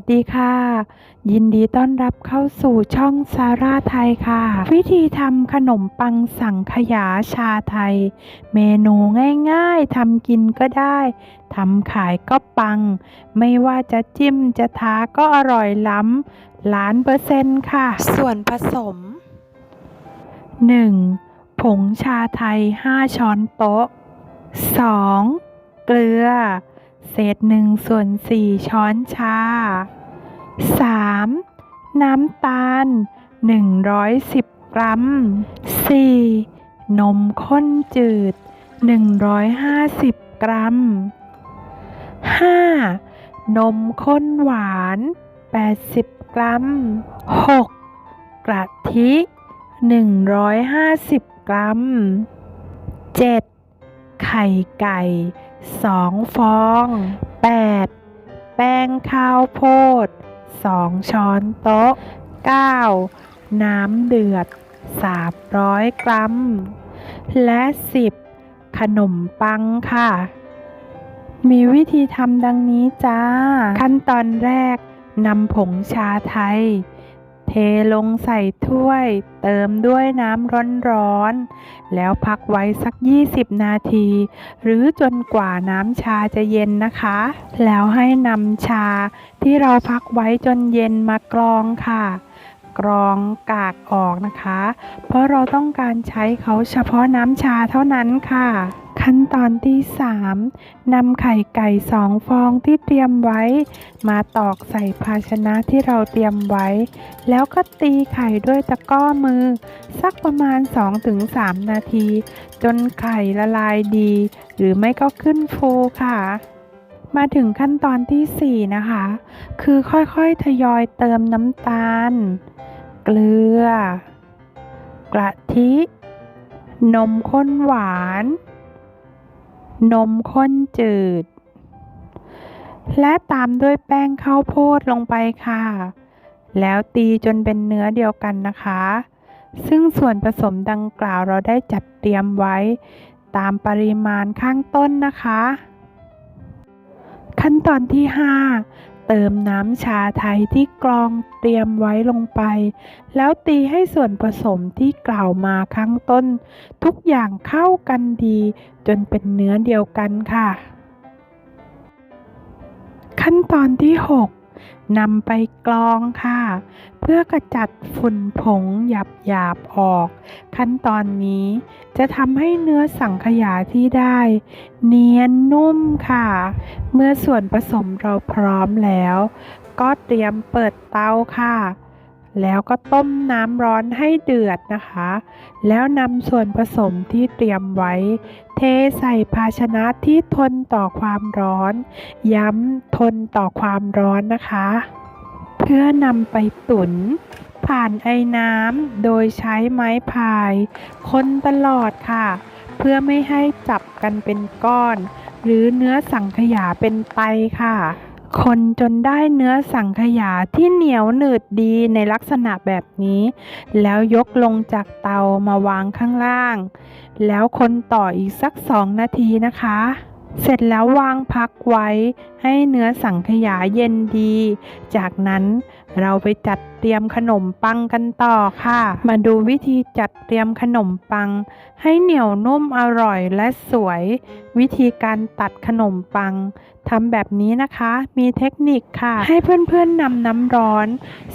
สดีค่ะ ยินดีต้อนรับเข้าสู่ช่องซาร่าไทยค่ะ วิธีทำขนมปังสังขยาชาไทย เมนูง่ายๆทำกินก็ได้ทำขายก็ปัง ไม่ว่าจะจิ้มจะทาก็อร่อยล้ำล้านเปอร์เซ็นต์ค่ะ ส่วนผสม 1. ผงชาไทย 5 ช้อนโต๊ะ 2. เกลือ เศษหนึ่งส่วนสี่ช้อนชา 3. น้ำตาล 110 กรัม 4. นมข้นจืด 150 กรัม 5. นมข้นหวาน 80 กรัม 6. กะทิ 150 กรัม 7. ไข่ไก่ 2ฟอง 8. แป้งข้าวโพด2ช้อนโต๊ะ 9. น้ำเดือด300กรัม และ 10. ขนมปังค่ะ มีวิธีทำดังนี้จ้า ขั้นตอนแรกนำผงชาไทย เทลงใส่ถ้วย เติมด้วยน้ำร้อนๆ แล้วพักไว้สัก 20 นาที หรือจนกว่าน้ำชาจะเย็นนะคะ แล้วให้นำชาที่เราพักไว้จนเย็นมากรองค่ะ กรองกากออกนะคะ เพราะเราต้องการใช้เขาเฉพาะน้ำชาเท่านั้นค่ะ ขั้นตอนที่3นำไข่ไก่สองฟองที่เตรียมไว้ มาตอกใส่ภาชนะที่เราเตรียมไว้ แล้วก็ตีไข่ด้วยตะก้อมือ สักประมาณ 2-3 นาที จนไข่ละลายดี หรือไม่ก็ขึ้นฟูค่ะมาถึงขั้นตอนทีสี่4 นะคะ คือค่อยๆ ทยอยเติมน้ำตาล เกลือกะทิ นมข้นหวาน นมข้นจืด และตามด้วยแป้งข้าวโพดลงไปค่ะ แล้วตีจนเป็นเนื้อเดียวกันนะคะ ซึ่งส่วนผสมดังกล่าวเราได้จัดเตรียมไว้ ตามปริมาณข้างต้นนะคะ ขั้นตอนที่ 5 เติมน้ำชาไทยที่กรองเตรียมไว้ลงไป แล้วตีให้ส่วนผสมที่กล่าวมาข้างต้น ทุกอย่างเข้ากันดี จนเป็นเนื้อเดียวกันค่ะ ขั้นตอนที่ 6 นำไปกรองค่ะ เพื่อกระจัดฝุ่นผงหยาบๆออก ขั้นตอนนี้จะทำให้เนื้อสังขยาที่ได้ เนียนนุ่มค่ะ เมื่อส่วนผสมเราพร้อมแล้ว ก็เตรียมเปิดเตาค่ะ แล้วก็ต้มน้ำร้อนให้เดือดนะคะ แล้วนำส่วนผสมที่เตรียมไว้ เทใส่ภาชนะที่ทนต่อความร้อน ย้ำทนต่อความร้อนนะคะ เพื่อนำไปตุ๋นผ่านไอ้น้ำโดยใช้ไม้พาย คนตลอดค่ะ เพื่อไม่ให้จับกันเป็นก้อน หรือเนื้อสังขยาเป็นไตค่ะ คนจนได้เนื้อสังขยาที่เหนียวหนืดดีในลักษณะแบบนี้ แล้วยกลงจากเตามาวางข้างล่าง แล้วคนต่ออีกสักสองนาทีนะคะ เสร็จแล้ววางพักไว้ให้เนื้อสังขยาเย็นดี จากนั้นเราไปจัดเตรียมขนมปังกันต่อค่ะ มาดูวิธีจัดเตรียมขนมปัง ให้เหนียวนุ่มอร่อยและสวย วิธีการตัดขนมปังทำแบบนี้นะคะ มีเทคนิคค่ะ ให้เพื่อนๆนำน้ำร้อน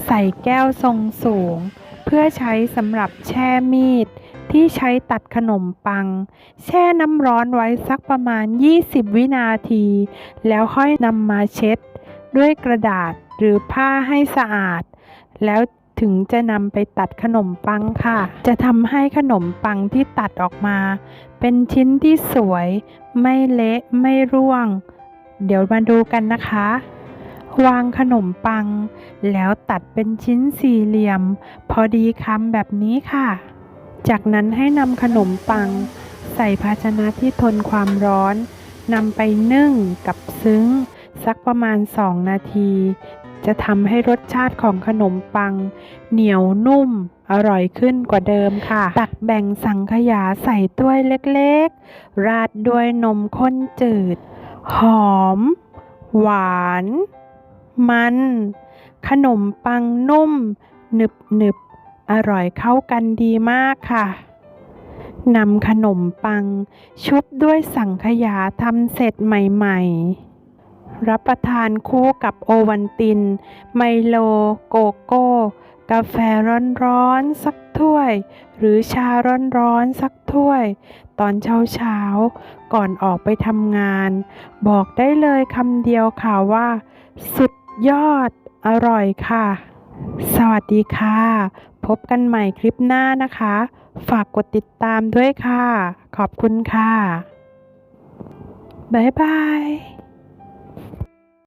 ใส่แก้วทรงสูง เพื่อใช้สำหรับแช่มีด ที่ใช้ตัดขนมปัง แช่น้ำร้อนไว้สักประมาณ 20 วินาที แล้วค่อยนำมาเช็ด ด้วยกระดาษหรือผ้าให้สะอาด แล้วถึงจะนำไปตัดขนมปังค่ะ จะทำให้ขนมปังที่ตัดออกมา เป็นชิ้นที่สวย ไม่เละไม่ร่วง เดี๋ยวมาดูกันนะคะ วางขนมปัง แล้วตัดเป็นชิ้นสี่เหลี่ยม พอดีคำแบบนี้ค่ะ จากนั้นให้นำขนมปัง ใส่ภาชนะที่ทนความร้อนนำไปนึ่งกับซึ้ง สักประมาณ 2 นาที จะทำให้รสชาติของขนมปัง เหนียวนุ่ม อร่อยขึ้นกว่าเดิมค่ะ ตักแบ่งสังขยาใส่ถ้วยเล็กๆ ราดด้วยนมข้นจืด หอม หวาน มัน ขนมปังนุ่ม หนึบหนึบ อร่อยเข้ากันดีมากค่ะนำขนมปัง ชุบด้วยสังขยาทำเสร็จใหม่ ๆ รับประทานคู่กับโอวันติน ไมโล โกโก้ กาแฟร้อนๆสักถ้วย หรือชาร้อนๆสักถ้วย ตอนเช้าๆ ก่อนออกไปทำงาน บอกได้เลยคำเดียวค่ะว่า สุดยอดอร่อยค่ะ สวัสดีค่ะ พบกันใหม่คลิปหน้านะคะ ฝากกดติดตามด้วยค่ะ ขอบคุณค่ะ บ๊ายบาย